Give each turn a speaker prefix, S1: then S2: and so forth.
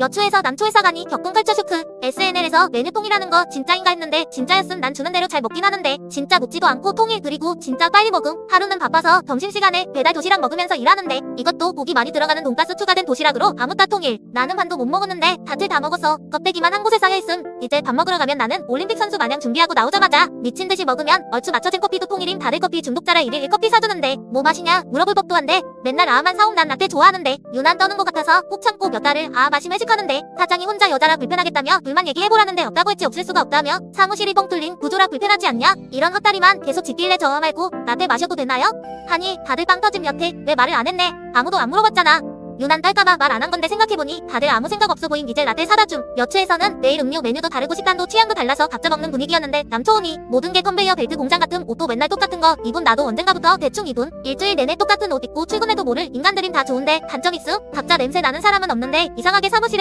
S1: 여초에서 남초 회사가니 격분 컬처 쇼크. SNL에서 메뉴 통일하는 거 진짜인가 했는데 진짜였음 난 주는 대로 잘 먹긴 하는데 진짜 묻지도 않고 통일 그리고 진짜 빨리 먹음. 하루는 바빠서 점심시간에 배달 도시락 먹으면서 일하는데 이것도 고기 많이 들어가는 돈가스 추가된 도시락으로 아무따 통일. 나는 반도 못 먹었는데 다들 다 먹어서 껍데기만 한 곳에 쌓여있음. 이제 밥 먹으러 가면 나는 올림픽 선수 마냥 준비하고 나오자마자 미친 듯이 먹으면 얼추 맞춰진 커피도 통일임 다들 커피 중독자라 일일 1커피 사주는데 뭐 마시냐 물어볼 법도 한데 맨날 아만 사옴 난 라떼 좋아하는데 유난 떠는 것 같아서 꼭 참고 몇 달을 아 마시면 회식하는데 사장이 혼자 여자라 불편하겠다며 불만 얘기해보라는데 없다고 했지 없을 수가 없다며 사무실이 뻥 뚫린 구조라 불편하지 않냐? 이런 헛다리만 계속 짓길래 저 말고 라떼 마셔도 되나요? 하니 다들 빵 터짐 여태 왜 말을 안 했네? 아무도 안 물어봤잖아. 유난 딸까봐 말 안 한 건데 생각해보니 다들 아무 생각 없어 보임 이제 라떼 사다 줌. 여초에서는 매일 음료 메뉴도 다르고 식단도 취향도 달라서 각자 먹는 분위기였는데 남초원이 모든 게 컨베이어 벨트 공장 같은 옷도 맨날 똑같은 거. 입은 나도 언젠가부터 대충 입은 일주일 내내 똑같은 옷 입고 출근해도 모를 인간들임 다 좋은데 단점 있음? 각자 냄새 나는 사람은 없는데 이상하게 사무실에